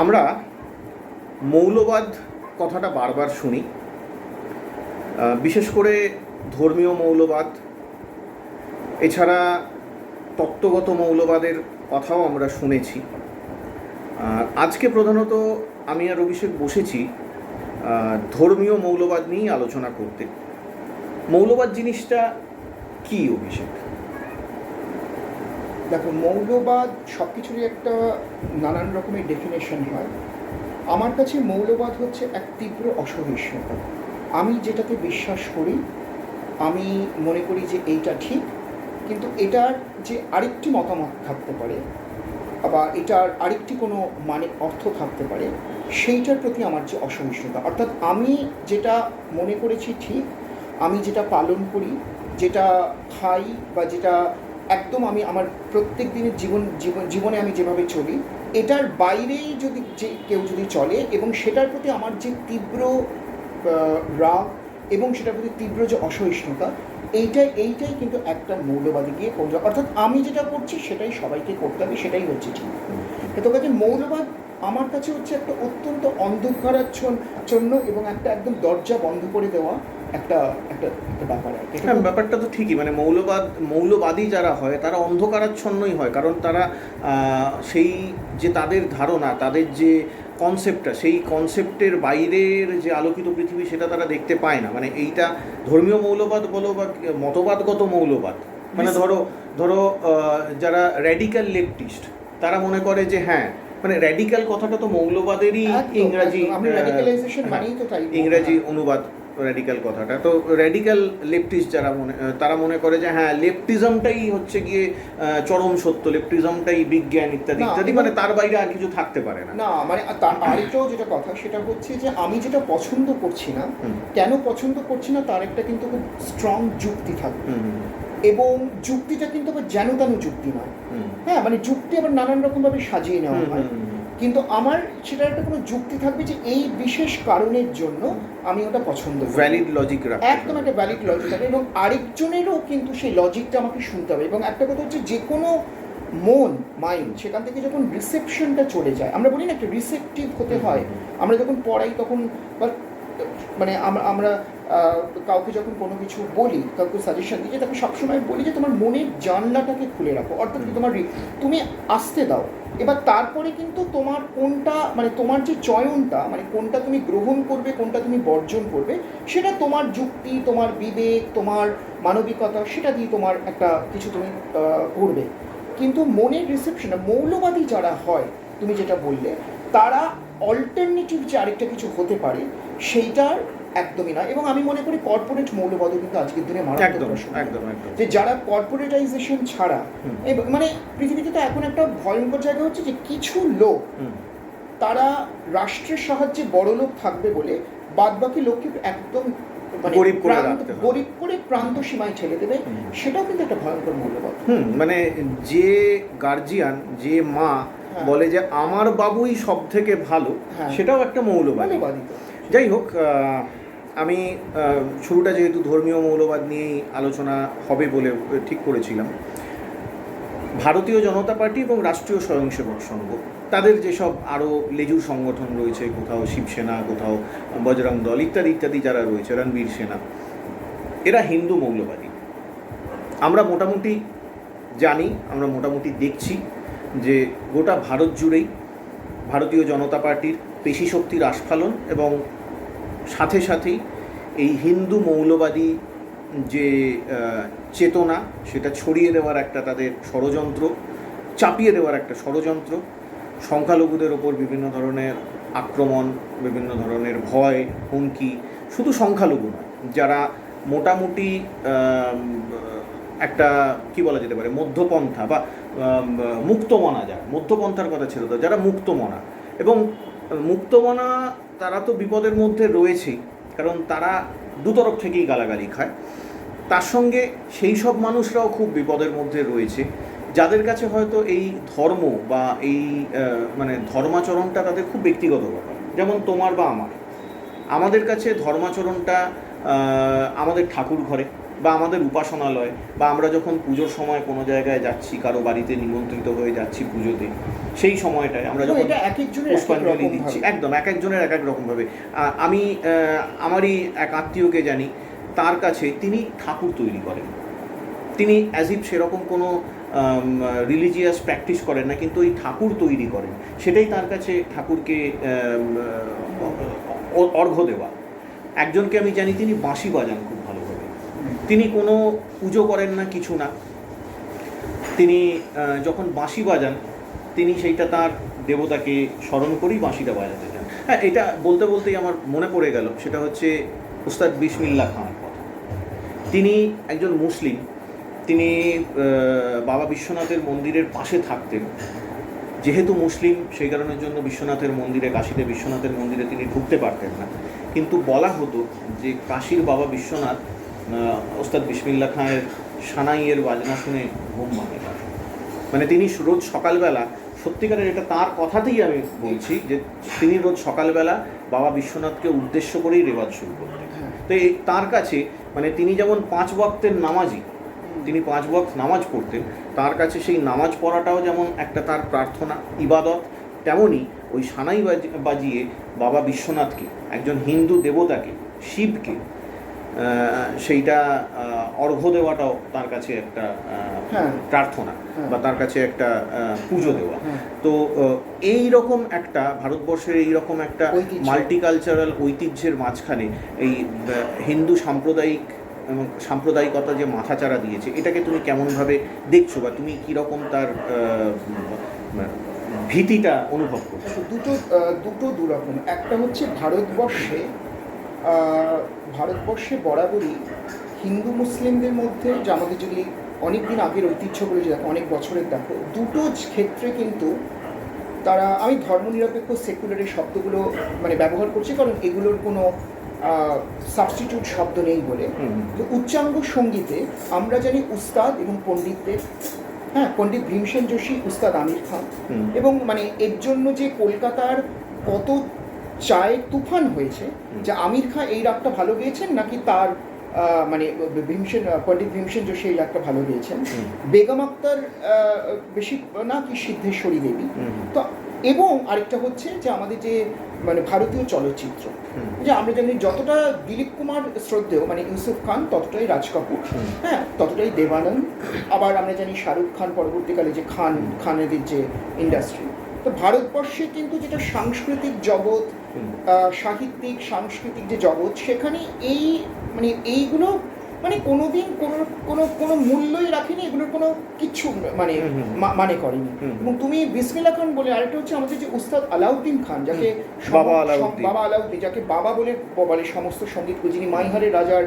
আমরা মৌলবাদ কথাটা বারবার শুনি। বিশেষ করে ধর্মীয় মৌলবাদ, এছাড়া তত্ত্বগত মৌলবাদের কথাও আমরা শুনেছি। আজকে প্রধানত আমি আর অভিষেক বসেছি ধর্মীয় মৌলবাদ নিয়েই আলোচনা করতে। মৌলবাদ জিনিসটা কি অভিষেক? দেখো, মৌলবাদ সব কিছুরই একটা নানান রকমের ডেফিনেশন হয়। আমার কাছে মৌলবাদ হচ্ছে এক তীব্র অসহিষ্ণুতা। আমি যেটাকে বিশ্বাস করি, আমি মনে করি যে এইটা ঠিক, কিন্তু এটার যে আরেকটি মতামত থাকতে পারে, বা এটার আরেকটি কোনো মানে অর্থ থাকতে পারে, সেইটার প্রতি আমার যে অসহিষ্ণুতা। অর্থাৎ আমি যেটা মনে করেছি ঠিক, আমি যেটা পালন করি, যেটা খাই বা যেটা একদম আমি আমার প্রত্যেক দিনের জীবন জীবন, জীবনে আমি যেভাবে চলি, এটার বাইরেই যদি যে কেউ যদি চলে এবং সেটার প্রতি আমার যে তীব্র রাগ এবং সেটার প্রতি তীব্র যে অসহিষ্ণুতা, এইটাই এইটাই কিন্তু একটা মৌলবাদী গিয়ে পৌঁছা অর্থাৎ আমি যেটা করছি সেটাই সবাইকে করতে হবে, সেটাই হচ্ছে ঠিক। তো কাছে মৌলবাদ আমার কাছে হচ্ছে একটা অত্যন্ত অন্ধকারাচ্ছন্ন এবং একটা একদম দরজা বন্ধ করে দেওয়া একটা একটা ব্যাপার। হ্যাঁ ব্যাপারটা তো ঠিকই মানে মৌলবাদ মৌলবাদী যারা হয় তারা অন্ধকারাচ্ছন্নই হয় কারণ তারা সেই যে তাদের ধারণা তাদের যে কনসেপ্টটা সেই কনসেপ্টের বাইরের যে আলোকিত পৃথিবী সেটা তারা দেখতে পায় না মানে এইটা ধর্মীয় মৌলবাদ বলো বা মতবাদগত মৌলবাদ মানে ধরো ধরো যারা র্যাডিক্যাল লেফটিস্ট তারা মনে করে যে হ্যাঁ মানে র্যাডিক্যাল কথাটা তো মৌলবাদেরই ইংরাজি হ্যাঁ। ইংরাজি অনুবাদ র্যাডিক্যাল কথাটা। তো র্যাডিক্যাল লেফটিস্ট যারা মনে তারা মনে করে যে হ্যাঁ লেফটিজমটাই হচ্ছে গিয়ে চরম সত্য লেফটিজমটাই বিজ্ঞান ইত্যাদি ইত্যাদি মানে তার বাইরে আর কিছু থাকতে পারে না। না মানে তার আরেকটাও যেটা কথা সেটা হচ্ছে যে আমি যেটা পছন্দ করছি না কেন পছন্দ করছি না তার একটা কিন্তু খুব স্ট্রং যুক্তি থাকবে। এবং যুক্তিটা কিন্তু আবার যেন তেন যুক্তি নয়। হ্যাঁ মানে যুক্তি আবার নানান রকমভাবে সাজিয়ে নেওয়া হয়। কিন্তু আমার সেটার একটা কোনো যুক্তি থাকবে যে এই বিশেষ কারণের জন্য আমি ওটা পছন্দ ভ্যালিড লজিক একদম একটা ভ্যালিড লজিক থাকে এবং আরেকজনেরও কিন্তু সেই লজিকটা আমাকে শুনতে হবে এবং একটা কথা হচ্ছে যে কোনো মন মাইন্ড সেখান থেকে যখন রিসেপশনটা চলে যায় আমরা বলি না একটা রিসেপটিভ হতে হয়। আমরা যখন পড়াই তখন বা মানে আমরা আমরা কাউকে যখন কোনো কিছু বলি কাউকে সাজেশন দিই যে তাকে সবসময় বলি যে তোমার মনের জানলাটাকে খুলে রাখো। অর্থাৎ তোমার তুমি আসতে দাও। এবার তারপরে কিন্তু তোমার কোনটা মানে তোমার যে চয়নটা মানে কোনটা তুমি গ্রহণ করবে, কোনটা তুমি বর্জন করবে, সেটা তোমার যুক্তি, তোমার বিবেক, তোমার মানবিকতা, সেটা দিয়ে তোমার একটা কিছু তুমি করবে। কিন্তু মনের রিসেপশনে মৌলবাদী যারা হয়, তুমি যেটা বললে, তারা অল্টারনেটিভ যে আরেকটা কিছু হতে পারে সেইটার একদমই না এবং আমি মনে করি কর্পোরেট মৌলবাদও কিন্তু আজকের দিনে একদম একদম যে যারা কর্পোরেটাইজেশন ছাড়া মানে পৃথিবীতে তো এখন একটা ভয়ঙ্কর জায়গা হচ্ছে যে কিছু লোক তারা রাষ্ট্রের সাহায্যে বড় লোক থাকবে বলে বাদ বাকি লোককে একদম মানে গরিব করে প্রান্ত- রাখতে গরিব করে প্রান্ত সীমায় ঠেলে দেবে সেটাও কিন্তু একটা ভয়ঙ্কর মূল্যবোধ হুম মানে যে গার্জিয়ান যে মা হ্যাঁ। বলে যে আমার বাবুই সব থেকে ভালো হ্যাঁ। সেটাও একটা মৌলবাদী। যাই হোক আমি শুরুটা যেহেতু ধর্মীয় মৌলবাদ নিয়েই আলোচনা হবে বলে ঠিক করেছিলাম, ভারতীয় জনতা পার্টি এবং রাষ্ট্রীয় স্বয়ংসেবক সংঘ, তাদের যেসব আরও লেজুর সংগঠন রয়েছে, কোথাও শিবসেনা, কোথাও বজরং দল ইত্যাদি ইত্যাদি যারা রয়েছে, রণবীর সেনা, এরা হিন্দু মৌলবাদী। আমরা মোটামুটি জানি, আমরা মোটামুটি দেখছি যে গোটা ভারত জুড়েই ভারতীয় জনতা পার্টির পেশি শক্তির আস্ফালন এবং সাথে সাথেই এই হিন্দু মৌলবাদী যে চেতনা, সেটা ছড়িয়ে দেওয়ার একটা তাদের ষড়যন্ত্র, চাপিয়ে দেওয়ার একটা ষড়যন্ত্র, সংখ্যালঘুদের ওপর বিভিন্ন ধরনের আক্রমণ, বিভিন্ন ধরনের ভয়, হুমকি, শুধু সংখ্যালঘু নয়, যারা মোটামুটি একটা, কি বলা যেতে পারে, মধ্যপন্থা বা মুক্তমনা যারা, মধ্যপন্থার কথা ছিল তো, যারা মুক্তমনা এবং মুক্তমনা তারা তো বিপদের মধ্যে রয়েছেই, কারণ তারা দুতরফ থেকেই গালাগালি খায়। তার সঙ্গে সেই সব মানুষরাও খুব বিপদের মধ্যে রয়েছে, যাদের কাছে হয়তো এই ধর্ম বা এই মানে ধর্মাচরণটা তাদের খুব ব্যক্তিগত ব্যাপার। যেমন তোমার বা আমার। আমাদের কাছে ধর্মাচরণটা আমাদের ঠাকুর ঘরে। বা আমাদের উপাসনালয় বা আমরা যখন পুজোর সময় কোনো জায়গায় যাচ্ছি কারও বাড়িতে নিমন্ত্রিত হয়ে যাচ্ছি পুজোতে সেই সময়টায় আমরা যখন এক একজনের পুষ্পাঞ্জলি দিচ্ছি একদম এক একজনের এক এক রকমভাবে আমি আমারই এক আত্মীয়কে জানি তার কাছে তিনি ঠাকুর তৈরি করেন। তিনি অ্যাজ ইফ সেরকম কোনো রিলিজিয়াস প্র্যাকটিস করেন না কিন্তু ওই ঠাকুর তৈরি করেন। সেটাই তার কাছে ঠাকুরকে অর্ঘ্য দেওয়া। একজনকে আমি জানি তিনি বাঁশি বাজান তিনি কোনো পুজো করেন না, কিছু না। তিনি যখন বাঁশি বাজান, তিনি সেইটা তার দেবতাকে স্মরণ করেই বাঁশিটা বাজাতে চান। হ্যাঁ এটা বলতে বলতেই আমার মনে পড়ে গেল, সেটা হচ্ছে উস্তাদ বিসমিল্লা খানের কথা। তিনি একজন মুসলিম, তিনি বাবা বিশ্বনাথের মন্দিরের পাশে থাকতেন। যেহেতু মুসলিম, সেই কারণের জন্য বিশ্বনাথের মন্দিরে, কাশীতে বিশ্বনাথের মন্দিরে তিনি ঢুকতে পারতেন না। কিন্তু বলা হতো যে কাশীর বাবা বিশ্বনাথ ওস্তাদ বিসমিল্লা খানের সানাইয়ের বাজনা শুনে ঘুম ভাঙে মানে তিনি রোজ সকালবেলা, সত্যিকারের এটা তার কথাতেই আমি বলছি যে তিনি রোজ সকালবেলা বাবা বিশ্বনাথকে উদ্দেশ্য করেই রেওয়াজ শুরু করতেন। তো তার কাছে মানে তিনি যেমন পাঁচ বক্তের নামাজি, তিনি পাঁচ বক্ত নামাজ পড়তেন, তার কাছে সেই নামাজ পড়াটাও যেমন একটা তার প্রার্থনা, ইবাদত তেমনই ওই সানাই বাজি- বাজিয়ে বাবা বিশ্বনাথকে, একজন হিন্দু দেবতাকে, শিবকে সেইটা অর্ঘ্য দেওয়াটাও তার কাছে একটা হ্যাঁ। প্রার্থনা হ্যাঁ। বা তার কাছে একটা পুজো দেওয়া হ্যাঁ। তো এই রকম একটা ভারতবর্ষের এই রকম একটা। মাল্টিকালচারাল ঐতিহ্যের মাঝখানে এই হিন্দু সাম্প্রদায়িক এবং সাম্প্রদায়িকতা যে মাথাচাড়া দিয়েছে এটাকে তুমি কেমনভাবে দেখছ বা তুমি কীরকম তার ভীতিটা অনুভব করছ দুটো দুটো দুরকম একটা হচ্ছে ভারতবর্ষে ভারতবর্ষে বরাবরই হিন্দু মুসলিমদের মধ্যে যে আমাদের যদি অনেক দিন আগের ঐতিহ্যগুলো যে দেখো অনেক বছরের দেখো দুটো ক্ষেত্রে কিন্তু তারা আমি ধর্মনিরপেক্ষ সেকুলারের শব্দগুলো মানে ব্যবহার করছি কারণ এগুলোর কোনো সাবস্টিটিউট শব্দ নেই বলে। তো উচ্চাঙ্গ সঙ্গীতে আমরা জানি উস্তাদ এবং পণ্ডিতদের হ্যাঁ পণ্ডিত ভীমসেন যোশী উস্তাদ আমির খান। এবং মানে এর জন্য যে কলকাতার কত চায়ের তুফান হয়েছে যে আমির খান এই রাগটা ভালো গেয়েছেন নাকি তার মানে ভীমসেন পণ্ডিত ভীমসেন যোশী এই রাগটা ভালো গেয়েছেন? বেগম আক্তার বেশি না কি সিদ্ধেশ্বরী দেবী? তো এবং আরেকটা হচ্ছে যে আমাদের যে মানে ভারতীয় চলচ্চিত্র যে আমরা জানি যতটা দিলীপ কুমার শ্রদ্ধেয় মানে ইউসুফ খান ততটাই রাজ কাপুর। হ্যাঁ ততটাই দেবানন্দ। আবার আমরা জানি শাহরুখ খান পরবর্তীকালে যে খান খানেদের যে ইন্ডাস্ট্রি তো ভারতবর্ষে কিন্তু যেটা সাংস্কৃতিক জগৎ আহ, সাহিত্যিক সাংস্কৃতিক যে জগৎ সেখানে এই মানে এইগুলো মানে কোনোদিন কোনো কোনো কোনো মূল্যই রাখেনি এগুলোর কোনো কিচ্ছু মানে মানে করেনি। এবং তুমি বিসমিল্লা খান বলে আরেকটা হচ্ছে আমাদের যে উস্তাদ আলাউদ্দিন খান যাকে বাবা আলাউদ্দিন। বাবা আলাউদ্দিন যাকে বাবা বলে বলে সমস্ত সংগীত যিনি মাইহারের রাজার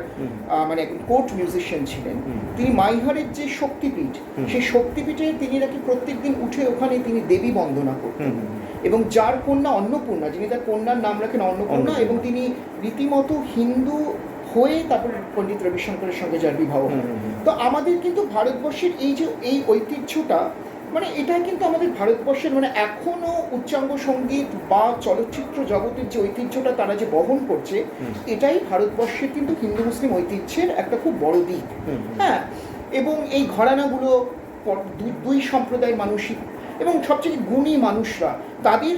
মানে একজন কোর্ট মিউজিশিয়ান ছিলেন তিনি মাইহারের যে শক্তিপীঠ সেই শক্তিপীঠে তিনি নাকি প্রত্যেকদিন উঠে ওখানে তিনি দেবী বন্দনা করতেন। এবং যার কন্যা অন্নপূর্ণা যিনি তার কন্যার নাম রাখেন অন্নপূর্ণা। এবং তিনি রীতিমতো হিন্দু হয়ে তারপর পণ্ডিত রবিশঙ্করের সঙ্গে যার বিবাহ। তো আমাদের কিন্তু ভারতবর্ষের এই যে এই ঐতিহ্যটা মানে এটা কিন্তু আমাদের ভারতবর্ষের মানে এখনও উচ্চাঙ্গ সংগীত বা চলচ্চিত্র জগতের যে ঐতিহ্যটা তারা যে বহন করছে এটাই ভারতবর্ষের কিন্তু হিন্দু মুসলিম ঐতিহ্যের একটা খুব বড় দিক। হ্যাঁ এবং এই ঘরানাগুলো দুই সম্প্রদায়ের মানুষই এবং সবচেয়ে গুণী মানুষরা তাদের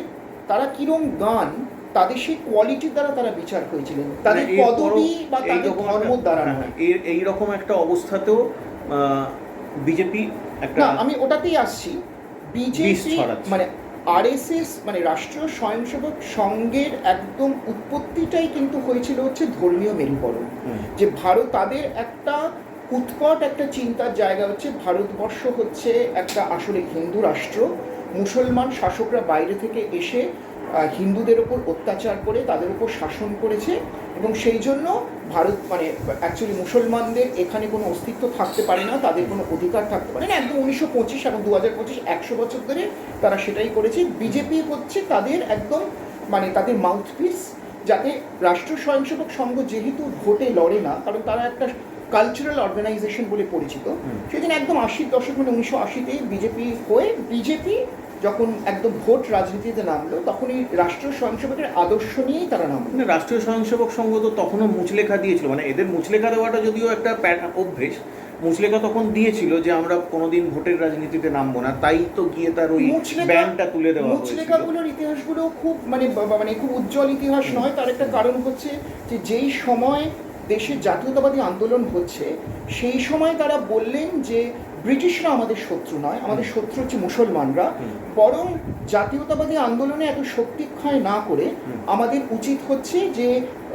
তারা কিরম গান তাদের সেই কোয়ালিটির দ্বারা তারা বিচার হয়েছিলেন তাদের মানে পদবি বা তাদের ধর্ম দ্বারা হ্যাঁ, নয়। এর এইরকম একটা অবস্থাতেও বিজেপি একটা আমি ওটাতেই আসছি। বিজেপি মানে আরএসএস মানে রাষ্ট্রীয় স্বয়ংসেবক সংঘের একদম উৎপত্তিটাই কিন্তু হয়েছিল হচ্ছে ধর্মীয় মেরুকরণ। যে ভারত তাদের একটা উৎকট একটা চিন্তার জায়গা হচ্ছে ভারতবর্ষ হচ্ছে একটা আসলে হিন্দু রাষ্ট্র। মুসলমান শাসকরা বাইরে থেকে এসে হিন্দুদের ওপর অত্যাচার করে তাদের উপর শাসন করেছে এবং সেই জন্য ভারত মানে অ্যাকচুয়ালি মুসলমানদের এখানে কোনো অস্তিত্ব থাকতে পারে না তাদের কোনো অধিকার থাকতে পারে না। একদম উনিশশো পঁচিশ এখন দু হাজার পঁচিশ একশো বছর ধরে তারা সেটাই করেছে। বিজেপি হচ্ছে তাদের একদম মানে তাদের মাউথপিস যাতে রাষ্ট্র স্বয়ংসেবক সংঘ যেহেতু ভোটে লড়ে না কারণ তারা একটা কালচারাল অর্গানাইজেশন বলে পরিচিত। সেদিন একদম আশির দশক মানে উনিশশো আশিতে বিজেপি হয়ে বিজেপি যখন একদম ভোট রাজনীতিতে নামলো তখন এই রাষ্ট্রীয় স্বয়ংসেবকের আদর্শ নিয়েই তারা নামলো। মানে রাষ্ট্রীয় স্বয়ংসেবক সংঘ তো তখনও মুচলেখা দিয়েছিল। মানে এদের মুচলেখা দেওয়াটা যদিও একটা অভ্যেস মুচলেখা তখন দিয়েছিল যে আমরা কোনোদিন ভোটের রাজনীতিতে নামবো না। তাই তো গিয়ে তার ওই ব্যানটা তুলে দেওয়া মুচলেখাগুলোর ইতিহাসগুলো খুব মানে মানে খুব উজ্জ্বল ইতিহাস নয়। তার একটা কারণ হচ্ছে যে যেই সময় দেশে জাতীয়তাবাদী আন্দোলন হচ্ছে সেই সময় তারা বললেন যে ব্রিটিশরা আমাদের শত্রু নয় আমাদের শত্রু হচ্ছে মুসলমানরা। বরং জাতীয়তাবাদী আন্দোলনে এত শক্তিক্ষয় না করে আমাদের উচিত হচ্ছে যে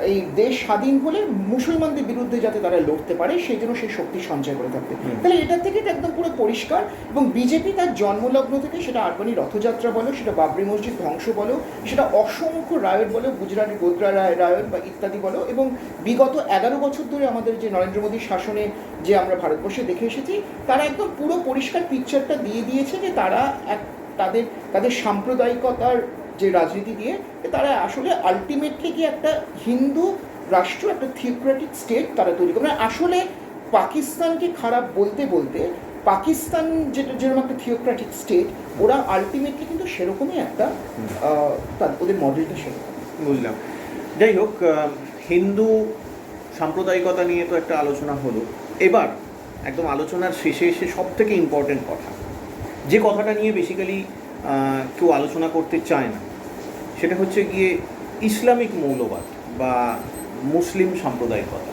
এই দেশ স্বাধীন হলে মুসলমানদের বিরুদ্ধে যাতে তারা লড়তে পারে সেই জন্য সেই শক্তি সঞ্চয় করে থাকবে। তাহলে এটা থেকে এটা একদম পুরো পরিষ্কার এবং বিজেপি তার জন্মলগ্ন থেকে সেটা আরবানি রথযাত্রা বলো সেটা বাবরি মসজিদ ধ্বংস বলো সেটা অসংখ্য রায়ত বলো গুজরাটের গোদ্রা রায় রায়ত বা ইত্যাদি বলো এবং বিগত এগারো বছর ধরে আমাদের যে নরেন্দ্র মোদীর শাসনে যে আমরা ভারতবর্ষে দেখে এসেছি তারা একদম পুরো পরিষ্কার পিকচারটা দিয়ে দিয়েছে যে তারা এক তাদের তাদের সাম্প্রদায়িকতার যে রাজনীতি দিয়ে তারা আসলে আলটিমেটলি কি একটা হিন্দু রাষ্ট্র, একটা থিওক্রেটিক স্টেট তারা তৈরি করে। মানে আসলে পাকিস্তানকে খারাপ বলতে বলতে, পাকিস্তান যেটা যেরকম একটা থিওক্রেটিক স্টেট ওরা আলটিমেটলি কিন্তু সেরকমই একটা ওদের মডেলটা সেরকম। বুঝলাম। যাই হোক হিন্দু সাম্প্রদায়িকতা নিয়ে তো একটা আলোচনা হলো। এবার একদম আলোচনার শেষে এসে সব থেকে ইম্পর্টেন্ট কথা, যে কথাটা নিয়ে বেসিক্যালি কেউ আলোচনা করতে চায় না। সেটা হচ্ছে গিয়ে ইসলামিক মৌলবাদ বা মুসলিম সাম্প্রদায়িকতা।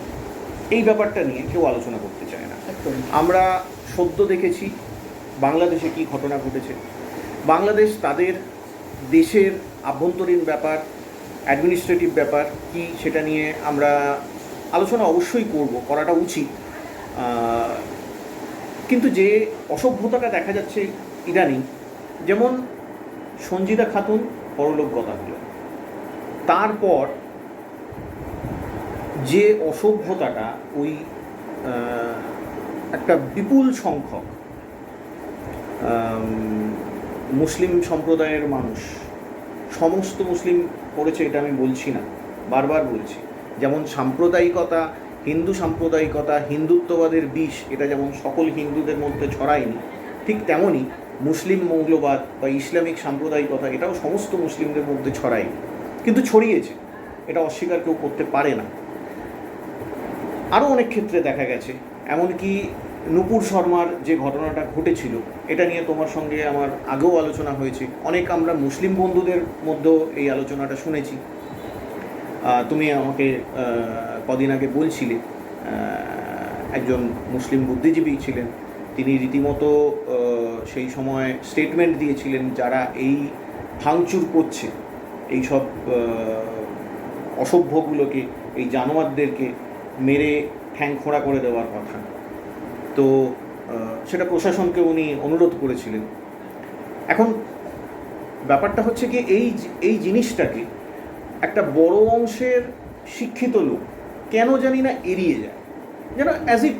এই ব্যাপারটা নিয়ে কেউ আলোচনা করতে চায় না। আমরা সদ্য দেখেছি বাংলাদেশে কি ঘটনা ঘটেছে। বাংলাদেশ তাদের দেশের আভ্যন্তরীণ ব্যাপার অ্যাডমিনিস্ট্রেটিভ ব্যাপার কি সেটা নিয়ে আমরা আলোচনা অবশ্যই করব করাটা উচিত। কিন্তু যে অসভ্যতাটা দেখা যাচ্ছে ইদানিং যেমন সঞ্জিতা খাতুন পরলোকগতা হলো তারপর যে অসভ্যতাটা ওই একটা বিপুল সংখ্যক মুসলিম সম্প্রদায়ের মানুষ, সমস্ত মুসলিম করেছে এটা আমি বলছি না, বারবার বলছি। যেমন সাম্প্রদায়িকতা, হিন্দু সাম্প্রদায়িকতা, হিন্দুত্ববাদের বিষ, এটা যেমন সকল হিন্দুদের মধ্যে ছড়ায়নি, ঠিক তেমনই মুসলিম মৌলবাদ বা ইসলামিক সাম্প্রদায়িকতা এটাও সমস্ত মুসলিমদের মধ্যে ছড়ায়নি কিন্তু ছড়িয়েছে। এটা অস্বীকার কেউ করতে পারে না। আরও অনেক ক্ষেত্রে দেখা গেছে, এমনকি নুপুর শর্মার যে ঘটনাটা ঘটেছিল, এটা নিয়ে তোমার সঙ্গে আমার আগেও আলোচনা হয়েছে। অনেক আমরা মুসলিম বন্ধুদের মধ্যেও এই আলোচনাটা শুনেছি। তুমি আমাকে কদিন আগে বলছিলে একজন মুসলিম বুদ্ধিজীবী ছিলেন তিনি রীতিমতো সেই সময় স্টেটমেন্ট দিয়েছিলেন যারা এই ভাঙচুর করছে এইসব আহ, অসভ্যগুলোকে এই জানোয়ারদেরকে মেরে ঠ্যাং খোঁড়া করে দেওয়ার কথা। তো সেটা প্রশাসনকে উনি অনুরোধ করেছিলেন। এখন ব্যাপারটা হচ্ছে কি এই এই জিনিসটাকে একটা বড় অংশের শিক্ষিত লোক কেন জানি না এড়িয়ে যায়। যেন অ্যাজ ইট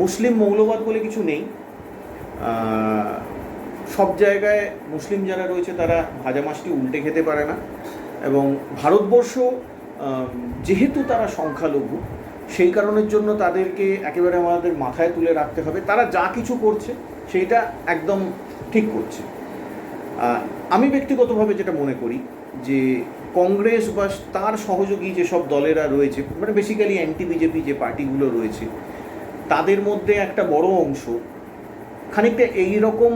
মুসলিম মৌলবাদ বলে কিছু নেই। সব জায়গায় মুসলিম যারা রয়েছে তারা ভাজা মাছটি উল্টে খেতে পারে না এবং ভারতবর্ষ যেহেতু তারা সংখ্যালঘু, সেই কারণের জন্য তাদেরকে একেবারে আমাদের মাথায় তুলে রাখতে হবে। তারা যা কিছু করছে, সেইটা একদম ঠিক করছে। আমি ব্যক্তিগতভাবে যেটা মনে করি যে কংগ্রেস বা তার সহযোগী যেসব দলেরা রয়েছে মানে বেসিক্যালি অ্যান্টি বিজেপি যে পার্টিগুলো রয়েছে তাদের মধ্যে একটা বড় অংশ খানিকটা এই রকম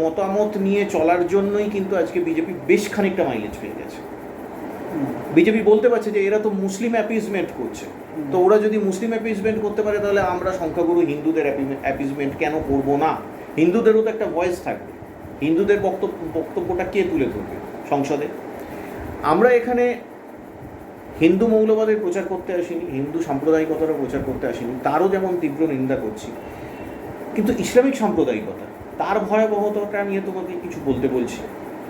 মতামত নিয়ে চলার জন্যই কিন্তু আজকে বিজেপি বেশ খানিকটা মাইলেজ পেয়ে গেছে। বিজেপি বলতে পারছে যে এরা তো মুসলিম অ্যাপিজমেন্ট করছে। তো ওরা যদি মুসলিম অ্যাপিজমেন্ট করতে পারে তাহলে আমরা সংখ্যাগুরু হিন্দুদের অ্যাপিজমেন্ট কেন করব না? হিন্দুদেরও তো একটা ভয়েস থাকবে। হিন্দুদের বক্তব্য বক্তব্যটা কে তুলে ধরবে সংসদে? আমরা এখানে হিন্দু মৌলবাদের প্রচার করতে আসিনি হিন্দু সাম্প্রদায়িকতারও প্রচার করতে আসিনি তারও যেমন তীব্র নিন্দা করছি। কিন্তু ইসলামিক সাম্প্রদায়িকতা তার ভয়াবহতাটা নিয়ে তোমাকে কিছু বলতে বলছি।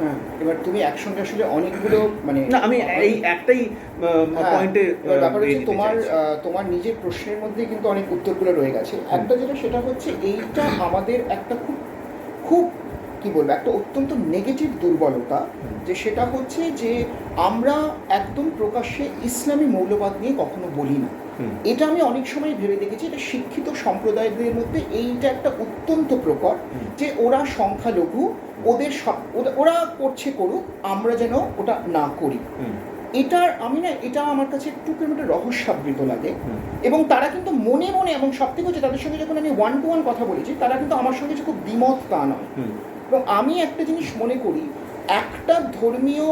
হ্যাঁ এবার তুমি একসঙ্গে আসলে অনেকগুলো মানে না আমি এই একটাই হ্যাঁ, পয়েন্টে ব্যাপার হচ্ছে তোমার তোমার নিজের প্রশ্নের মধ্যে কিন্তু অনেক উত্তরগুলো রয়ে গেছে। একটা যেটা সেটা হচ্ছে এইটা আমাদের একটা খুব খুব কি বলব? একটা অত্যন্ত নেগেটিভ দুর্বলতা যে সেটা হচ্ছে যে আমরা একদম প্রকাশ্যে ইসলামী মৌলবাদ নিয়ে কখনো বলি না। এটা আমি অনেক সময় ভেবে দেখেছি এটা শিক্ষিত সম্প্রদায়দের মধ্যে এইটা একটা অত্যন্ত প্রকট যে ওরা সংখ্যালঘু ওদের ওরা- করছে করুক আমরা যেন ওটা না করি। এটার আমি না এটা আমার কাছে একটু একটা রহস্যাবৃত লাগে। এবং তারা কিন্তু মনে মনে এবং সব থেকে হচ্ছে তাদের সঙ্গে যখন আমি ওয়ান টু ওয়ান কথা বলেছি তারা কিন্তু আমার সঙ্গে খুব দ্বিমত তা নয়। এবং আমি একটা জিনিস মনে করি একটা ধর্মীয়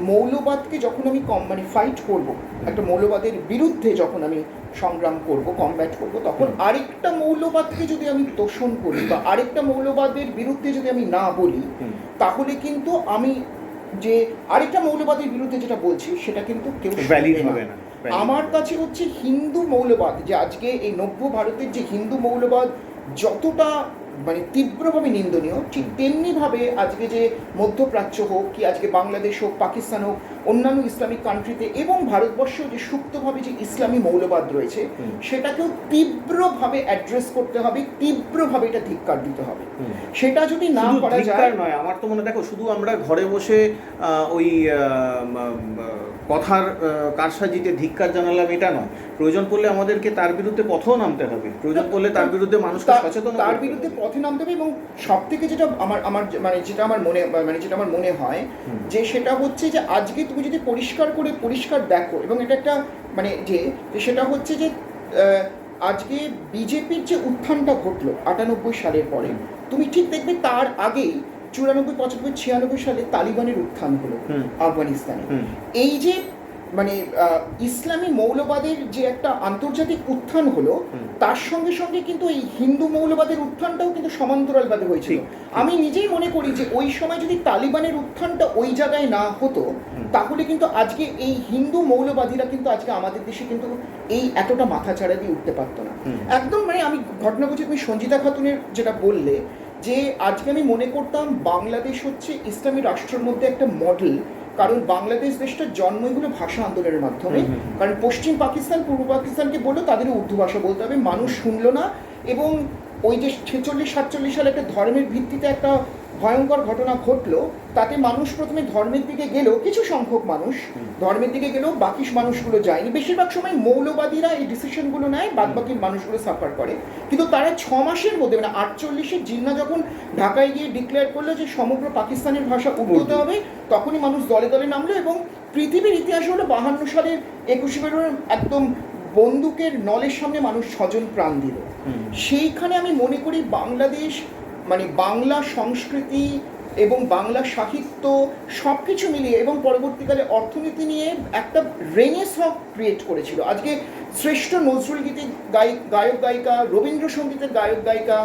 মৌলবাদকে যখন আমি কম মানে ফাইট করব একটা মৌলবাদের বিরুদ্ধে যখন আমি সংগ্রাম করব কমব্যাট করব তখন আরেকটা মৌলবাদকে যদি আমি তোষণ করি বা আরেকটা মৌলবাদের বিরুদ্ধে যদি আমি না বলি তাহলে কিন্তু আমি যে আরেকটা মৌলবাদের বিরুদ্ধে যেটা বলছি সেটা কিন্তু কেউ ভ্যালিড হবে না। আমার কাছে হচ্ছে হিন্দু মৌলবাদ যে আজকে এই নব্য ভারতের যে হিন্দু মৌলবাদ যতটা মানে তীব্রভাবে নিন্দনীয় ঠিক তেমনিভাবে আজকে যে মধ্যপ্রাচ্য হোক কি আজকে বাংলাদেশ হোক পাকিস্তান হোক অন্যান্য ইসলামিক কান্ট্রিতে এবং ভারতবর্ষেও যে সুপ্তভাবে যে ইসলামী মৌলবাদ রয়েছে সেটাকেও তীব্রভাবে অ্যাড্রেস করতে হবে তীব্রভাবে এটা ধিক্কার দিতে হবে। সেটা যদি না করা যায় নয় আমার তো মনে দেখো শুধু আমরা ঘরে বসে ওই কথার কারসাজিতে ধিক্কার জানালাম এটা নয়। প্রয়োজন পড়লে আমাদেরকে তার বিরুদ্ধে পথও নামতে হবে। প্রয়োজন পড়লে তার বিরুদ্ধে মানুষকে সচেতন তার বিরুদ্ধে পথে নামতে হবে এবং সব থেকে যেটা আমার আমার মানে যেটা আমার মনে মানে যেটা আমার মনে হয় যে সেটা হচ্ছে যে আজকে তুমি যদি পরিষ্কার করে পরিষ্কার দেখো এবং এটা একটা মানে যে সেটা হচ্ছে যে আজকে বিজেপির যে উত্থানটা ঘটলো আটানব্বই সালের পরে তুমি ঠিক দেখবে তার আগেই চুরানব্বই পঁচানব্বই ছিয়ানব্বই সালে তালিবানের উত্থান হলো। আফগানিস্তানে। এই যে মানে ইসলামী মৌলবাদের যে একটা আন্তর্জাতিক উত্থান হলো তার সঙ্গে সঙ্গে কিন্তু এই হিন্দু মৌলবাদের উত্থানটাও কিন্তু সমান্তরালভাবে হয়েছিল। আমি নিজেই মনে করি যে ওই সময় যদি তালিবানের উত্থানটা ওই জায়গায় না হতো তাহলে কিন্তু আজকে এই হিন্দু মৌলবাদীরা কিন্তু আজকে আমাদের দেশে কিন্তু এই এতটা মাথাচাড়া দিয়ে উঠতে পারতো না। একদম মানে আমি ঘটনা বলছি তুমি সঞ্জিতা খাতুনের যেটা বললে যে আজকে আমি মনে করতাম বাংলাদেশ হচ্ছে ইসলামী রাষ্ট্রের মধ্যে একটা মডেল কারণ বাংলাদেশ দেশটা জন্মই হলো ভাষা আন্দোলনের মাধ্যমে। কারণ পশ্চিম পাকিস্তান পূর্ব পাকিস্তানকে বলল তাদের উর্দু ভাষা বলতে হবে মানুষ শুনলো না এবং ওই যে ছেচল্লিশ সাতচল্লিশ সালে একটা ধর্মের ভিত্তিতে একটা ভয়ঙ্কর ঘটনা ঘটলো তাতে মানুষ প্রথমে ধর্মের দিকে গেলেও কিছু সংখ্যক মানুষ ধর্মের দিকে গেলেও বাকি মানুষগুলো যায়নি। বেশিরভাগ সময় মৌলবাদীরা এই ডিসিশনগুলো নেয় বাদ বাকি মানুষগুলো সাফার করে। কিন্তু তারা ছ মাসের মধ্যে মানে আটচল্লিশের জিন্না যখন ঢাকায় গিয়ে ডিক্লেয়ার করল যে সমগ্র পাকিস্তানের ভাষা উর্দু। হবে তখনই মানুষ দলে দলে নামলো এবং পৃথিবীর ইতিহাস হলো বাহান্ন সালের একুশে ফেব্রুয়ারি একদম বন্দুকের নলের সামনে মানুষ ছজন প্রাণ দিল। সেইখানে আমি মনে করি বাংলাদেশ মানে বাংলা সংস্কৃতি এবং বাংলা সাহিত্য সব কিছু মিলিয়ে এবং পরবর্তীকালে অর্থনীতি নিয়ে একটা রেনেসক ক্রিয়েট করেছিল। আজকে শ্রেষ্ঠ নজরুল গীতির গায়ক গায়ক গায়িকা রবীন্দ্রসঙ্গীতের গায়ক গায়িকা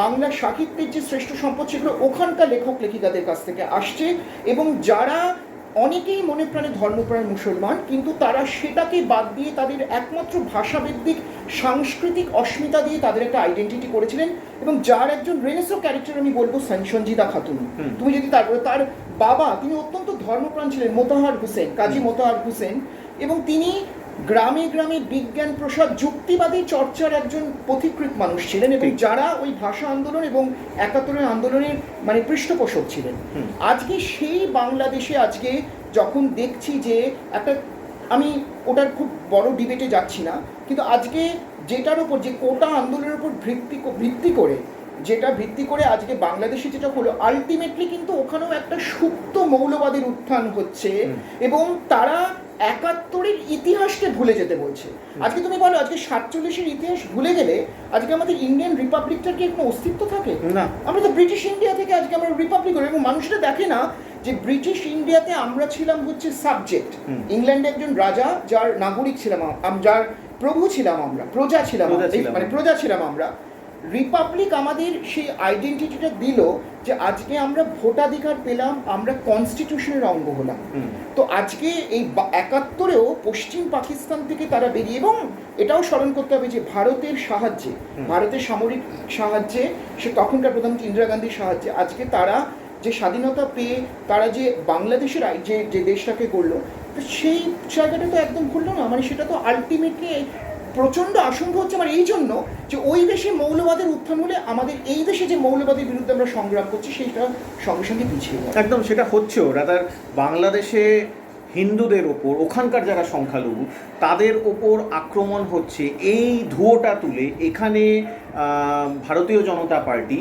বাংলা সাহিত্যের যে শ্রেষ্ঠ সম্পদ সেগুলো ওখানকার লেখক লেখিকাদের কাছ থেকে আসছে এবং যারা অনেকেই মনে প্রাণে ধর্মপ্রাণ মুসলমান কিন্তু তারা সেটাকে বাদ দিয়ে তাদের একমাত্র ভাষাভিত্তিক সাংস্কৃতিক অস্মিতা দিয়ে তাদের একটা আইডেন্টিটি করেছিলেন এবং যার একজন রেনেসো ক্যারেক্টার আমি বলব সঞ্জিদা খাতুন তুমি যদি তারপরে তার বাবা তিনি অত্যন্ত ধর্মপ্রাণ ছিলেন মোতাহার হোসেন কাজী মোতাহার হোসেন এবং তিনি গ্রামে গ্রামে বিজ্ঞান প্রসাদ যুক্তিবাদী চর্চার একজন পথিকৃত মানুষ ছিলেন এবং যারা ওই ভাষা আন্দোলন এবং একাত্তরের আন্দোলনের মানে পৃষ্ঠপোষক ছিলেন। আজকে সেই বাংলাদেশে আজকে যখন দেখছি যে একটা আমি ওটার খুব বড় ডিবেটে যাচ্ছি না কিন্তু আজকে যেটার উপর যে কোটা আন্দোলনের উপর ভিত্তি ভিত্তি করে যেটা ভিত্তি করে আজকে বাংলাদেশে যেটা হলো আলটিমেটলি কিন্তু ওখানেও একটা সুপ্ত মৌলবাদের উত্থান হচ্ছে এবং তারা একাত্তরের ইতিহাসকে ভুলে যেতে বলছে। আজকে তুমি বলো আজকে সাতচল্লিশের ইতিহাস ভুলে গেলে আজকে আমাদের ইন্ডিয়ান রিপাবলিকটার কি কোনো অস্তিত্ব থাকে? না। আমরা তো ব্রিটিশ ইন্ডিয়া থেকে আজকে আমরা রিপাবলিক হলো এবং মানুষরা দেখে না যে ব্রিটিশ ইন্ডিয়াতে আমরা ছিলাম হচ্ছে সাবজেক্ট। ইংল্যান্ডে একজন রাজা যার নাগরিক ছিলাম যার প্রভু ছিলাম আমরা প্রজা ছিলাম। মানে প্রজা ছিলাম আমরা। রিপাবলিক আমাদের সেই আইডেন্টিটিটা দিল যে আজকে আমরা ভোটাধিকার পেলাম আমরা কনস্টিটিউশনের অঙ্গ হলাম। তো আজকে এই একাত্তরেও পশ্চিম পাকিস্তান থেকে তারা বেরিয়ে এবং এটাও স্মরণ করতে হবে যে ভারতের সাহায্যে ভারতের সামরিক সাহায্যে সে তখনকার প্রধানমন্ত্রী ইন্দিরা গান্ধীর সাহায্যে আজকে তারা যে স্বাধীনতা পেয়ে তারা যে বাংলাদেশের যে যে দেশটাকে করল সেই জায়গাটা তো একদম ভুললো না মানে সেটা তো আলটিমেটলি প্রচণ্ড আশঙ্কা হচ্ছে আমার এই জন্য যে ওই দেশে মৌলবাদের উত্থান হলে আমাদের এই দেশে যে মৌলবাদের বিরুদ্ধে আমরা সংগ্রাম করছি, সেইটা সঙ্গে সঙ্গে পিছিয়ে একদম, সেটা হচ্ছেও। রাদার বাংলাদেশে হিন্দুদের ওপর, ওখানকার যারা সংখ্যালঘু, তাদের ওপর আক্রমণ হচ্ছে এই ধুয়োটা তুলে। এখানে ভারতীয় জনতা পার্টি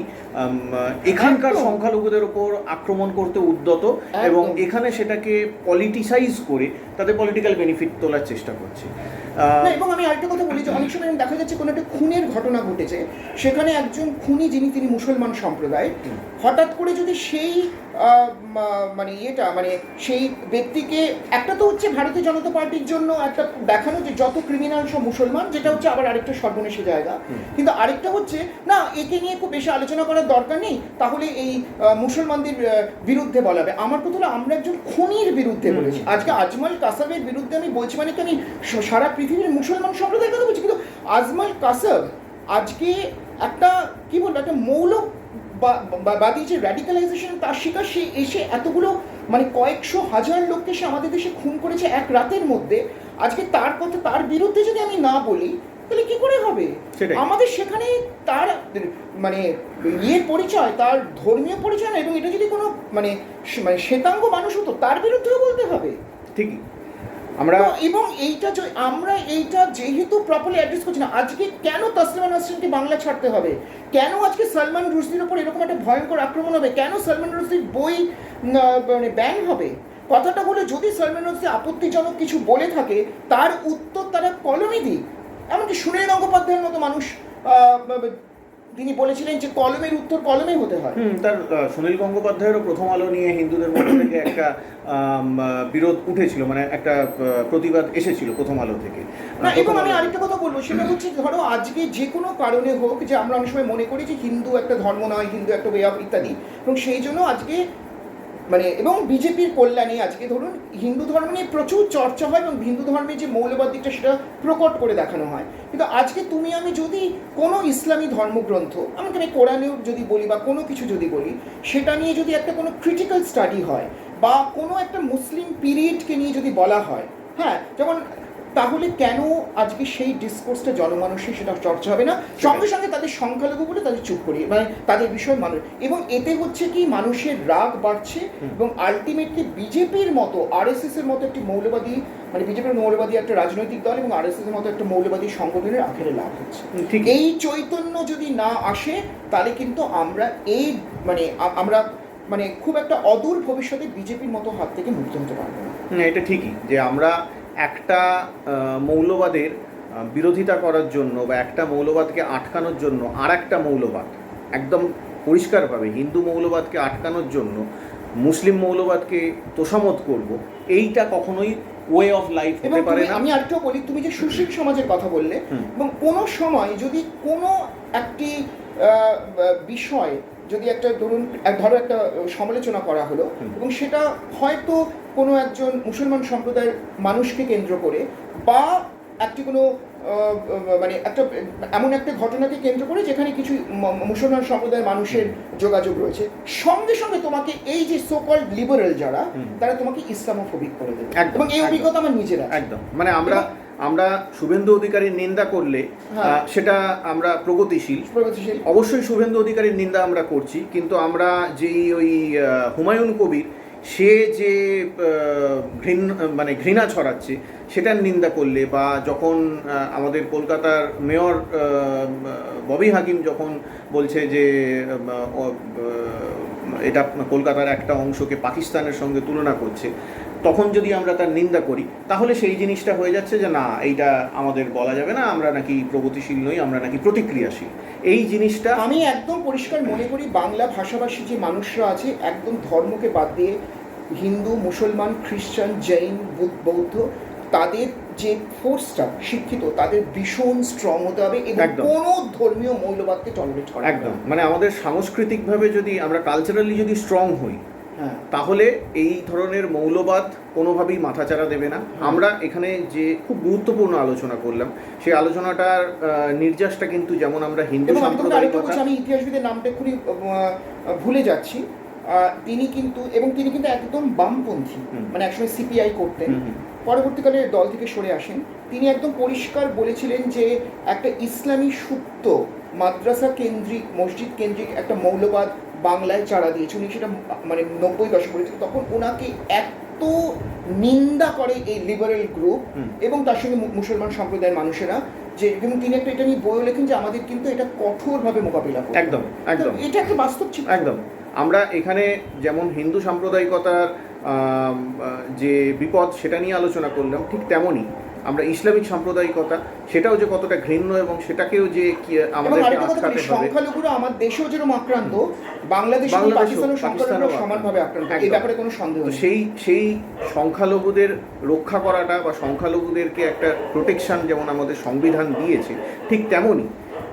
এখানকার সংখ্যালঘুদের ওপর আক্রমণ করতে উদ্যত এবং এখানে সেটাকে পলিটিসাইজ করে তাদের পলিটিক্যাল বেনিফিট তোলার চেষ্টা করছে। এবং আমি আরেকটা কথা বলি যে অনেক সময় দেখা যাচ্ছে কোনো একটা খুনের ঘটনা ঘটেছে সেখানে একজন খুনি যিনি তিনি মুসলমান সম্প্রদায় হঠাৎ করে যদি সেই মানে ইয়েটা মানে সেই ব্যক্তিকে একটা তো হচ্ছে ভারতীয় জনতা পার্টির জন্য একটা দেখানো যে যত ক্রিমিনাল সব মুসলমান যেটা হচ্ছে আবার আরেকটা সর্বনেশী জায়গা। কিন্তু আরেকটা হচ্ছে না একে নিয়ে খুব বেশি আলোচনা করার দরকার নেই তাহলে এই মুসলমানদের বিরুদ্ধে বলা হবে। আমার কথা হলো আমরা একজন খুনির বিরুদ্ধে বলেছি। আজকে আজমল কাসাবের বিরুদ্ধে আমি বলছি মানে কি আমি সারা পৃথিবীর মুসলমান সম্প্রদায়ের কথা বলছি কিন্তু আজমল কাসাব আজকে একটা কি বলব একটা মৌল বাদী যে র্যাডিক্যালাইজেশন তার শিকার সে এসে এতগুলো মানে কয়েকশো হাজার লোককে সে আমাদের দেশে খুন করেছে এক রাতের মধ্যে। আজকে তার কথা তার বিরুদ্ধে যদি আমি না বলি তাহলে কি করে হবে? আমাদের সেখানে তার মানে ইয়ে পরিচয় তার ধর্মীয় পরিচয় না এবং এটা যদি কোনো মানে মানে শ্বেতাঙ্গ মানুষ হতো তার বিরুদ্ধেও বলতে হবে। ঠিকই। আমরা এবং এইটা আমরা এইটা যেহেতু প্রপারলি অ্যাড্রেস করছি না আজকে কেন তাসলিমা নাসরিনকে বাংলা ছাড়তে হবে? কেন আজকে সালমান রুশদির ওপর এরকম একটা ভয়ঙ্কর আক্রমণ হবে? কেন সালমান রুশদির বই মানে ব্যান হবে? কথাটা হলো যদি সালমান রুশদি আপত্তিজনক কিছু বলে থাকে তার উত্তর তারা কলমে দিক। এমনকি সুনীল গঙ্গোপাধ্যায়ের মতো মানুষ তিনি বলেছিলেন যে কলমের উত্তর কলমে হতে হয়। তার সুনীল গঙ্গোপাধ্যায়েরও প্রথম আলো নিয়ে হিন্দুদের মধ্যে থেকে একটা বিরোধ উঠেছিল মানে একটা প্রতিবাদ এসেছিল প্রথম আলো থেকে। না এবং আমি আরেকটা কথা বলব সেটা হচ্ছে ধরো আজকে যে কোনো কারণে হোক যে আমরা অনেক সময় মনে করি যে হিন্দু একটা ধর্ম নয় হিন্দু একটা ওয়ে অফ ইত্যাদি এবং সেই জন্য আজকে মানে এবং বিজেপির কল্যাণে আজকে ধরুন হিন্দু ধর্ম নিয়ে প্রচুর চর্চা হয় এবং হিন্দু ধর্মের যে মৌলবাদ দিকটা সেটা প্রকট করে দেখানো হয়। কিন্তু আজকে তুমি, আমি যদি কোনো ইসলামী ধর্মগ্রন্থ আমি আমি কোরআনেও যদি বলি বা কোনো কিছু যদি বলি, সেটা নিয়ে যদি একটা কোনো ক্রিটিক্যাল স্টাডি হয় বা কোনো একটা মুসলিম পিরিয়ডকে নিয়ে যদি বলা হয় হ্যাঁ যেমন তাহলে কেন আজকে সেই ডিসকোর্সটা জনমানুষে সেটা চর্চা হবে না? সঙ্গে সঙ্গে তাদের সংখ্যালঘু বলে তাদের চুপ করিয়ে মানে তাদের বিষয় মানুষ। এবং এতে হচ্ছে কি মানুষের রাগ বাড়ছে এবং আলটিমেটলি বিজেপির মতো আরএসএস এর মতো একটি মৌলবাদী মানে বিজেপির মৌলবাদী একটা রাজনৈতিক দল এবং আরএসএস এর মতো একটা মৌলবাদী সংগঠনের আখেরে লাভ হচ্ছে। ঠিক। এই চৈতন্য যদি না আসে তাহলে কিন্তু আমরা এই মানে আমরা মানে খুব একটা অদূর ভবিষ্যতে বিজেপির মতো হাত থেকে মুক্ত হতে পারব না এটা ঠিকই যে আমরা একটা মৌলবাদের বিরোধিতা করার জন্য বা একটা মৌলবাদকে আটকানোর জন্য আর একটা মৌলবাদ একদম পরিষ্কারভাবে হিন্দু মৌলবাদকে আটকানোর জন্য মুসলিম মৌলবাদকে তোষামত করব এইটা কখনোই ওয়ে অফ লাইফ হতে পারে না। আমি আরেকটাও বলি তুমি যে সুশীল সমাজের কথা বললে এবং কোনো সময় যদি কোনো একটি বিষয় যদি একটা ধরুন এক- ধরো একটা সমালোচনা করা হলো এবং সেটা হয়তো কোনো একজন মুসলমান সম্প্রদায়ের মানুষকে কেন্দ্র করে বা একটি কোনো মানে একটা এমন একটা ঘটনাকে কেন্দ্র করে যেখানে কিছু মুসলমান সম্প্রদায়ের মানুষের যোগাযোগ রয়েছে। সঙ্গে সঙ্গে তোমাকে এই যে সোকল লিবারেল যারা তারা তোমাকে ইসলামোফোবিক করে দেবে। একদম, এবং এই অভিজ্ঞতা আমার নিজের একদম মানে আমরা আমরা শুভেন্দু অধিকারীর নিন্দা করলে হ্যাঁ। সেটা আমরা প্রগতিশীল প্রগতিশীল অবশ্যই শুভেন্দু অধিকারীর নিন্দা আমরা করছি কিন্তু আমরা যেই ওই হুমায়ুন কবির সে যে ঘৃণ মানে ঘৃণা ছড়াচ্ছে সেটার নিন্দা করলে বা যখন আমাদের কলকাতার মেয়র ববি হাকিম যখন বলছে যে এটা কলকাতার একটা অংশকে পাকিস্তানের সঙ্গে তুলনা করছে তখন যদি আমরা তার নিন্দা করি তাহলে সেই জিনিসটা হয়ে যাচ্ছে যে না এইটা আমাদের বলা যাবে না আমরা নাকি প্রগতিশীল নই আমরা নাকি প্রতিক্রিয়াশীল। এই জিনিসটা আমি একদম পরিষ্কার মনে করি বাংলা ভাষাভাষী যে মানুষরা আছে একদম ধর্মকে বাদ দিয়ে হিন্দু মুসলমান খ্রিস্টান জৈন বুদ্ধ বৌদ্ধ তাদের যে ফোর্সটা শিক্ষিত তাদের ভীষণ স্ট্রং হতে হবে এবং কোনো ধর্মীয় মৌলবাদকে টলারেট করা একদম। মানে আমাদের সাংস্কৃতিকভাবে যদি আমরা কালচারালি যদি স্ট্রং হই তাহলে এই ধরনের মৌলবাদ কোনোভাবেই মাথাচাড়া দেবে না। আমরা এখানে যে খুব গুরুত্বপূর্ণ আলোচনা করলাম সেই আলোচনাটার নির্যাসটা কিন্তু যেমন আমরা হিন্দু আমি ইতিহাসবিদের নামটা আহ, ভুলে যাচ্ছি। তিনি কিন্তু এবং তিনি কিন্তু একদম বামপন্থী। মানে একসময় সিপিআই করতেন। পরবর্তীকালে দল থেকে সরে আসেন। তিনি একদম পরিষ্কার বলেছিলেন যে একটা ইসলামী সুপ্ত মাদ্রাসা কেন্দ্রিক মসজিদ কেন্দ্রিক একটা মৌলবাদ বাংলায় চারা দিয়েছে উনি সেটা মানে নব্বই দশক করেছেন তখন ওনাকে এত নিন্দা করে এই লিবারেল গ্রুপ এবং তার সঙ্গে মুসলমান সম্প্রদায়ের মানুষেরা যে এবং তিনি একটা এটা নিয়ে বইও লেখেন যে আমাদের কিন্তু এটা কঠোরভাবে মোকাবিলা একদম একদম। এটা একটা বাস্তব ছিল একদম। আমরা এখানে যেমন হিন্দু সাম্প্রদায়িকতার যে বিপদ সেটা নিয়ে আলোচনা করলাম ঠিক তেমনই আমরা ইসলামিক সাম্প্রদায়িকতা সেটাও যে কতটা ঘৃণ্য এবং সেটাকেও যে কি আটকাতে হবে। সংখ্যালঘুরা আমার দেশেও যেরকম আক্রান্ত বাংলাদেশ পাকিস্তানের সংখ্যালঘুরা সমানভাবে আক্রান্ত এই ব্যাপারে কোনো সন্দেহ নেই। সেই সেই সংখ্যালঘুদের রক্ষা করাটা বা সংখ্যালঘুদেরকে একটা প্রোটেকশন যেমন আমাদের সংবিধান দিয়েছে ঠিক তেমনই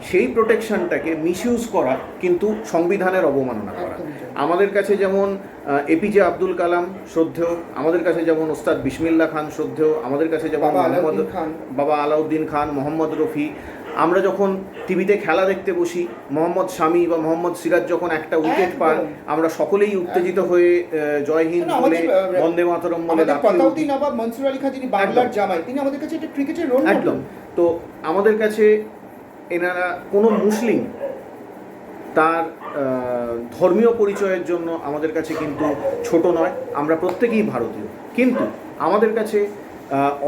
সেই প্রোটেকশনটাকে মিসইউজ করা কিন্তু সংবিধানের অবমাননা করা। আমাদের কাছে যেমন এপিজে আব্দুল কালাম শ্রদ্ধেয়। আমাদের কাছে যেমন ওস্তাদ বিসমিল্লা খান শ্রদ্ধেয় আমাদের কাছে যেমন বাবা মোহাম্মদ আলাউদ্দিন খান। বাবা আলাউদ্দিন খান মোহাম্মদ রফি। আমরা যখন টিভিতে খেলা দেখতে বসি মোহাম্মদ শামি বা মোহাম্মদ সিরাজ যখন একটা উইকেট পান আমরা সকলেই উত্তেজিত হয়ে জয় হিন্দ বলে বন্দে মাতরম বলে মনসুর আলী খান যিনি বাংলার। জামাই তিনি আমাদের কাছে একটা ক্রিকেটের রোল একদম। তো আমাদের কাছে এনারা কোনো মুসলিম তার ধর্মীয় পরিচয়ের জন্য আমাদের কাছে কিন্তু ছোট নয় আমরা প্রত্যেকেই ভারতীয়। কিন্তু আমাদের কাছে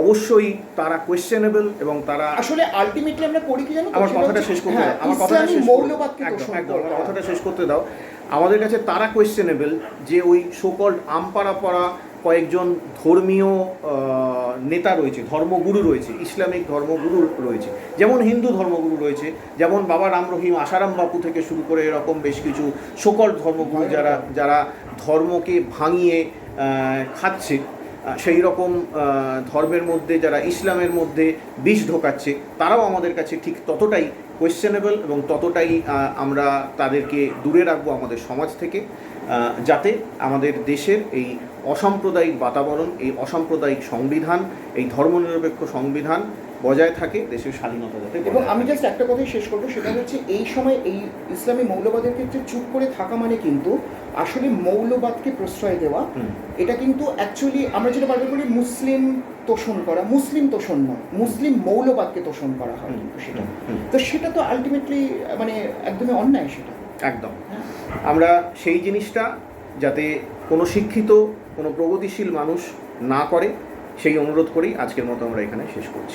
অবশ্যই তারা কোয়েশ্চেনেবল এবং তারা আসলে আলটিমেটলি আমরা করি কি জানো আমার কথাটা শেষ করতে হ্যাঁ, দাও আমার কথাটা শেষ মৌলবাদকে আমার কথাটা শেষ করতে দাও। আমাদের কাছে তারা কোয়েশ্চেনেবল যে ওই সোকল্ড আমপাড়া পড়া কয়েকজন ধর্মীয় নেতা রয়েছে ধর্মগুরু রয়েছে ইসলামিক ধর্মগুরু রয়েছে। যেমন হিন্দু ধর্মগুরু রয়েছে যেমন বাবা রাম রহিম আসারাম বাপু থেকে শুরু করে এরকম বেশ কিছু সকল ধর্মগুরু যারা যারা ধর্মকে ভাঙিয়ে খাচ্ছে সেই রকম ধর্মের মধ্যে যারা ইসলামের মধ্যে বিষ ঢোকাচ্ছে তারাও আমাদের কাছে ঠিক ততটাই কোয়েশ্চেনেবল এবং ততটাই আমরা তাদেরকে দূরে রাখব আমাদের সমাজ থেকে যাতে আমাদের দেশের এই অসাম্প্রদায়িক বাতাবরণ এই অসাম্প্রদায়িক সংবিধান এই ধর্মনিরপেক্ষ সংবিধান বজায় থাকে দেশের স্বাধীনতা যাতে এবং আমি জাস্ট একটা কথাই শেষ করব সেটা হচ্ছে এই সময় এই ইসলামী মৌলবাদের ক্ষেত্রে চুপ করে থাকা মানে কিন্তু আসলে মৌলবাদকে প্রশ্রয় দেওয়া এটা কিন্তু অ্যাকচুয়ালি আমরা যেটা বারবার করি মুসলিম তোষণ করা মুসলিম তোষণ নয় মুসলিম মৌলবাদকে তোষণ করা হয় কিন্তু সেটা। তো সেটা তো আলটিমেটলি মানে একদমই অন্যায় সেটা। একদম। হ্যাঁ। আমরা সেই জিনিসটা যাতে কোনো শিক্ষিত কোনো প্রগতিশীল মানুষ না করে সেই অনুরোধ করেই আজকের মতো আমরা এখানে শেষ করছি।